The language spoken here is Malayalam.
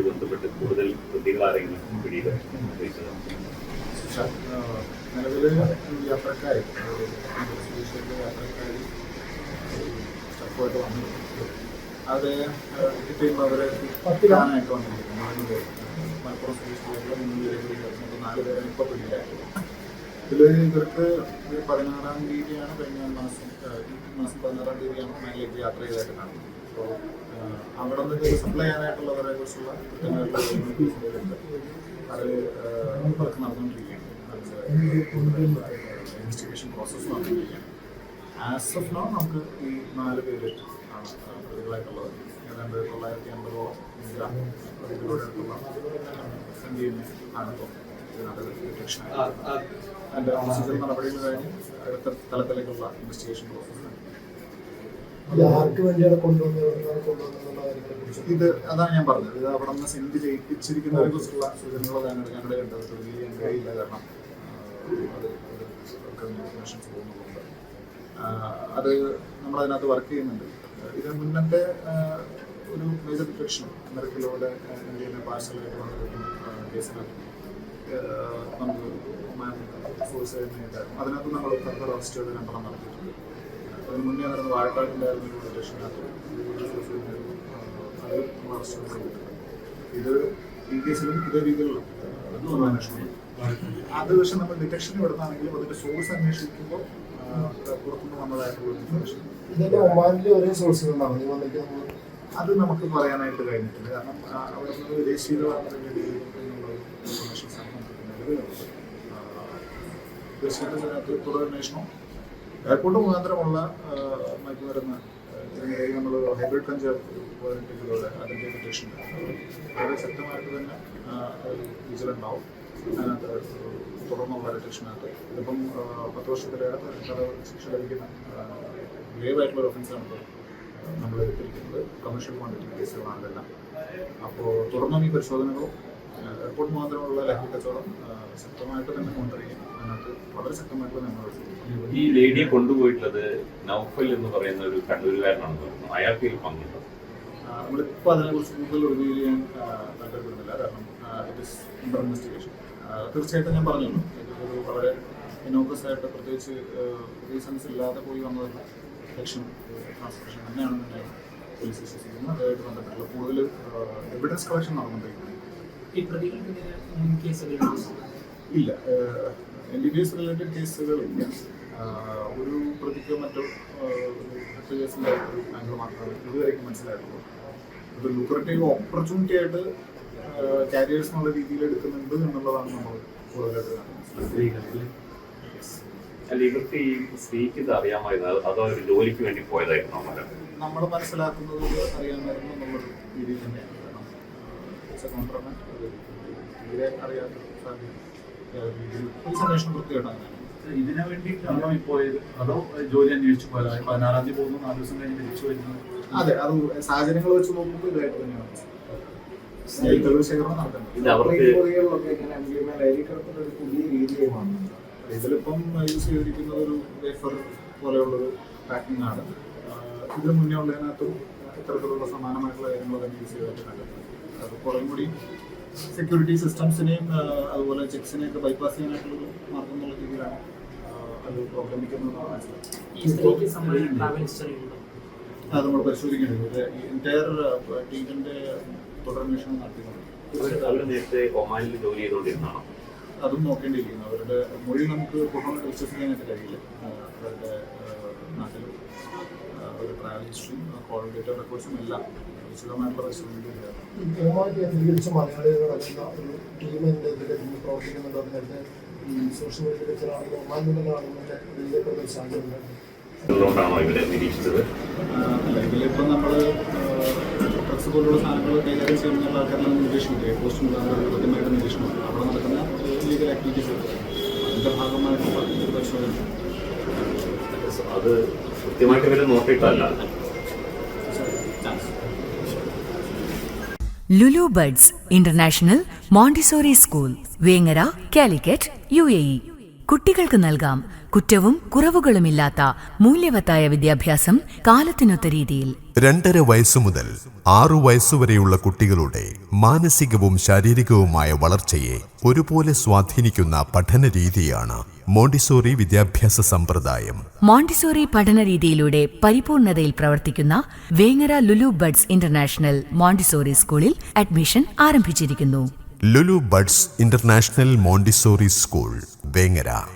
ഇതുമായി ബന്ധപ്പെട്ട് കൂടുതൽ പ്രതികൾ ആരെങ്കിലും പിടിയിലായിട്ടുള്ളത് ഇതിൽ ഇവർക്ക് പതിനാറാം തീയതിയാണ് കഴിഞ്ഞ മാസം ഈ മാസം പതിനാറാം തീയതിയാണ് മേലേക്ക് യാത്ര ചെയ്തായിട്ട് കാണുന്നത്. അപ്പോൾ അവിടെ നിന്ന് സപ്ലൈ ചെയ്യാനായിട്ടുള്ളവരെ കുറിച്ചുള്ള കൃത്യമായിട്ടുള്ള അത് വർക്ക് നടന്നുകൊണ്ടിരിക്കുകയാണ്. ഇൻവെസ്റ്റിഗേഷൻ പ്രോസസ്സ് നടന്നുകൊണ്ടിരിക്കുകയാണ്. ആസ് ഓഫ് നോ നമുക്ക് ഈ നാല് പേര് ആണ് പ്രതികളായിട്ടുള്ളത്. ഏതാണ്ട് തൊള്ളായിരത്തി അമ്പതോളം ഗ്രാം പ്രതികളുടെ അടുത്തുള്ള സംഖ്യയെ ആണ് ഡിറ്റക്ഷൻ അതിന്റെ പ്രൊസീജിയർ നടപടികൾ കഴിഞ്ഞ് അടുത്ത തലത്തിലേക്കുള്ള ഇൻവെസ്റ്റിഗേഷൻ പ്രോസസ്സ് ഇത് അതാണ് ഞാൻ പറഞ്ഞത്. ഇത് അവിടെ നിന്ന് സെൻഡ് ചെയ്യിപ്പിച്ചിരിക്കുന്നതിനെ കുറിച്ചുള്ള സൂചനകളാണ് ഞങ്ങളുടെ കണ്ടത് തൊഴിൽ ചെയ്യാൻ കഴിയില്ല കാരണം പോകുന്നതുകൊണ്ട് അത് നമ്മളതിനകത്ത് വർക്ക് ചെയ്യുന്നുണ്ട്. ഇത് മുന്നത്തെ ഒരു മേജർ ഡിറ്റക്ഷൻ അമേരിക്കയിലൂടെ ഇന്ത്യയിലെ പാർസലായിട്ട് വന്നിരിക്കുന്ന കേസിനകത്ത് നമുക്ക് ഒമാൻ ഫോഴ്സ് അതിനകത്ത് നമ്മൾ ഫർദർ അറസ്റ്റ് ചെയ്ത് രണ്ടെണ്ണം നടത്തിയിട്ടുണ്ട്. അതിന് മുന്നേ നടന്ന വാഴക്കാട്ടിലായിരുന്നു ഒരു അത് അറസ്റ്റ് ഇത് ഈ കേസിലും ഇതേ രീതിയിലുള്ള അന്വേഷണം അത് പക്ഷെ നമ്മൾ ഡിറ്റക്ഷൻ എടുത്താണെങ്കിലും അതിന്റെ സോഴ്സ് അന്വേഷിക്കുമ്പോൾ പുറത്തുനിന്ന് വന്നതായിട്ടുള്ള ഇൻഫർമേഷൻ ഇതിന്റെ ഒമാനിലെ ഒരേ സോഴ്സിൽ നിന്നാണ് നീ അത് നമുക്ക് പറയാനായിട്ട് കഴിഞ്ഞിട്ടില്ല. കാരണം അവിടെ നിന്ന് വിദേശീയമായിട്ടുള്ള ഇൻഫർമേഷൻ ആ, തുടരന്വേഷണം എയർപോർട്ട് മുഖാന്തരമുള്ള മയക്കുമരുന്ന് നമ്മൾ ഹൈബ്രിഡ് പതിനെട്ട് കിലോയുടെ അതിന്റെ വളരെ ശക്തമായിട്ട് തന്നെ വിജിലുണ്ടാവും അതിനകത്ത് തുടർന്നുള്ള ഡിറ്റക്ഷനകത്ത് ഇതിപ്പം ആ, പത്ത് വർഷത്തിലേറെ ശിക്ഷ ലഭിക്കുന്ന ഗ്രേവ് ആയിട്ടുള്ള ഒഫൻസാണ് നമ്മൾ എടുത്തിരിക്കുന്നത് കമേഴ്ഷ്യൽ ക്വാണ്ടിറ്റി കേസുകളാണ് ഇതെല്ലാം. അപ്പോൾ തുടർന്നും ഈ പരിശോധനകളും എയർപോർട്ട് മാത്രമുള്ള ലഹരി കച്ചവടം ശക്തമായിട്ട് തന്നെ കൊണ്ടുവരികയും അതിനകത്ത് വളരെ ശക്തമായിട്ടുള്ള നമ്മൾ ഈ ലേഡിയെ കൊണ്ടുപോയിട്ടുള്ളത് നൗഫൽ എന്ന് പറയുന്ന ഒരു കണ്ണൂരുകാരനാണെന്ന് അയാൾക്ക് ഇതിൽ പങ്കുണ്ടോ? ആ, നമ്മളിപ്പോൾ അതിനെക്കുറിച്ച് കൂടുതൽ റിവീൽ ചെയ്യാൻ താല്പര്യപ്പെടുന്നില്ല. കാരണം ഇറ്റ് ഇസ് ഇൻവെസ്റ്റിഗേഷൻ തീർച്ചയായിട്ടും ഞാൻ പറഞ്ഞു ഇതൊരു വളരെ ഇനോക്കസ് ആയിട്ട് പ്രത്യേകിച്ച് റീസൺസ് ഇല്ലാതെ പോയി വന്നതല്ല. സെക്ഷൻ ട്രാൻസ്ഫർഷൻ തന്നെയാണെന്നുണ്ടെങ്കിൽ പോലീസ് വിശ്വസിക്കുന്നത് അതുമായിട്ട് ബന്ധപ്പെട്ടുള്ള കൂടുതൽ എവിഡൻസ് കളക്ഷൻ നടന്നുകൊണ്ടിരിക്കുന്നത് ഇല്ല. N D P S related കേസുകളില്ല ഒരു പ്രതിക്കോ മറ്റോ മറ്റു കേസിലായിട്ട് ആംഗിൾ മാത്രമേ ഇതുവരെയ്ക്കും മനസ്സിലായിട്ടുള്ളൂ. ഇത് ലുക്രറ്റീവ് ഓപ്പർച്യൂണിറ്റി ആയിട്ട് കാരിയേഴ്സ് എന്നുള്ള രീതിയിൽ എടുക്കുന്നുണ്ട് എന്നുള്ളതാണ് നമ്മൾ കൂടുതലായിട്ട് Yes. അല്ല ഇവർക്ക് ഈ സ്ത്രീക്ക് ഇത് അറിയാമായിരുന്നു അതോ ഒരു ജോലിക്ക് വേണ്ടി പോയതായിരുന്നു അവരെ? നമ്മൾ മനസ്സിലാക്കുന്നത് അറിയാമായിരുന്നു നമ്മൾ രീതിയിൽ തന്നെയാണ്. കാരണം കോൺട്രാമെന്റ് തീരെ അറിയാത്ത അന്വേഷണം വൃത്തിയായിട്ടാണ് ഇതിനു വേണ്ടിയിട്ടാണോ പോയത് അതോ ജോലി അന്വേഷിച്ചു പോയത്? പതിനാറാം തീയതി പോകുന്നു നാല് ദിവസം കഴിഞ്ഞ് തിരിച്ചു അതെ അത് സാഹചര്യങ്ങൾ വെച്ച് നോക്കുമ്പോൾ ഇതായിട്ട് തന്നെയാണ്. തെളിവ് ശേഖരണം പൊതികളിലൊക്കെ ഇങ്ങനെ അംഗീകരണം ലഹരിക്കടത്തിന്റെ ഒരു പുതിയ രീതിയായി വന്നു ഇതിലിപ്പം യൂസ് ചെയ്തിരിക്കുന്നത് ഒരു വേഫർ പോലെയുള്ളൊരു പാക്കിംഗ് ആണ്. ഇതിന് മുന്നേ ഉള്ളതിനകത്തും ഇത്തരത്തിലുള്ള സമാനമായിട്ടുള്ള കാര്യങ്ങൾ തന്നെ യൂസ് ചെയ്തിട്ട് കണ്ടിട്ടുണ്ട് അത് കുറേ കൂടി സെക്യൂരിറ്റി സിസ്റ്റംസിനെയും അതുപോലെ ചെക്സിനെയൊക്കെ ബൈപ്പാസ് ചെയ്യാനായിട്ടുള്ള മാർഗം എന്നുള്ള രീതിയിലാണ് അത് ഉണ്ടോ? അത് നമ്മൾ പരിശോധിക്കേണ്ടത് എന്റയർ ടീമിന്റെ തുടരന്വേഷണം നടത്തിയിട്ടുണ്ട്. അവർ നേരത്തെ ഒമാനിൽ ജോലി ചെയ്തുകൊണ്ടിരുന്നതാണോ? അതും നോക്കേണ്ടിയിരിക്കുന്നു. അവരുടെ മൊഴി നമുക്ക് പൂർണമായിട്ട് വിശ്വസിക്കാനായിട്ട് കഴിയില്ല. അവരുടെ ഹിസ്റ്ററിയും കോൾ ഡേറ്റ റെക്കോർഡ്സും എല്ലാം വിശദമായിട്ടുള്ള കേന്ദ്രീകരിച്ച് മലയാളികൾ നടക്കുന്ന ഒരു ടീം എന്റെ ഇതിൽ പ്രവർത്തിക്കുന്നുണ്ട്. അത് ഈ സോഷ്യൽ ഇതിലേക്കുള്ള ഒരു സാധ്യതയുണ്ട് അതുകൊണ്ടാണോ ഇവരെ നിരീക്ഷിച്ചത്? അല്ലെങ്കിൽ ഇതിലിപ്പം നമ്മൾ ഡ്രഗ്സ് പോലുള്ള സാധനങ്ങൾ കൈകാര്യം ചെയ്യുന്ന ആൾക്കാരെല്ലാം നിരീക്ഷണമില്ല പോസ്റ്റ് കൃത്യമായിട്ട് നിരീക്ഷണം അവിടെ നടക്കുന്ന ലീഗൽ ആക്ടിവിറ്റീസ് അതിന്റെ ഭാഗമായിട്ട് പരിശോധന. അത് കൃത്യമായിട്ട് ഇവരെ നോക്കിയിട്ടല്ല. Lulu buds international Montessori school Vengara Calicut U A E. കുട്ടികൾക്ക് നൽകാം കുറ്റവും കുറവുകളുമില്ലാത്ത മൂല്യവത്തായ വിദ്യാഭ്യാസം കാലത്തിനൊത്ത രീതിയിൽ. രണ്ടര വയസ്സു മുതൽ ആറു വയസ്സുവരെയുള്ള കുട്ടികളുടെ മാനസികവും ശാരീരികവുമായ വളർച്ചയെ ഒരുപോലെ സ്വാധീനിക്കുന്ന പഠന രീതിയാണ് മോണ്ടിസോറി വിദ്യാഭ്യാസ സമ്പ്രദായം. മോണ്ടിസോറി പഠന രീതിയിലൂടെ പരിപൂർണതയിൽ പ്രവർത്തിക്കുന്ന Vengara Lulu buds international Montessori സ്കൂളിൽ അഡ്മിഷൻ ആരംഭിച്ചിരിക്കുന്നു. Lulu buds international Montessori school Vengara.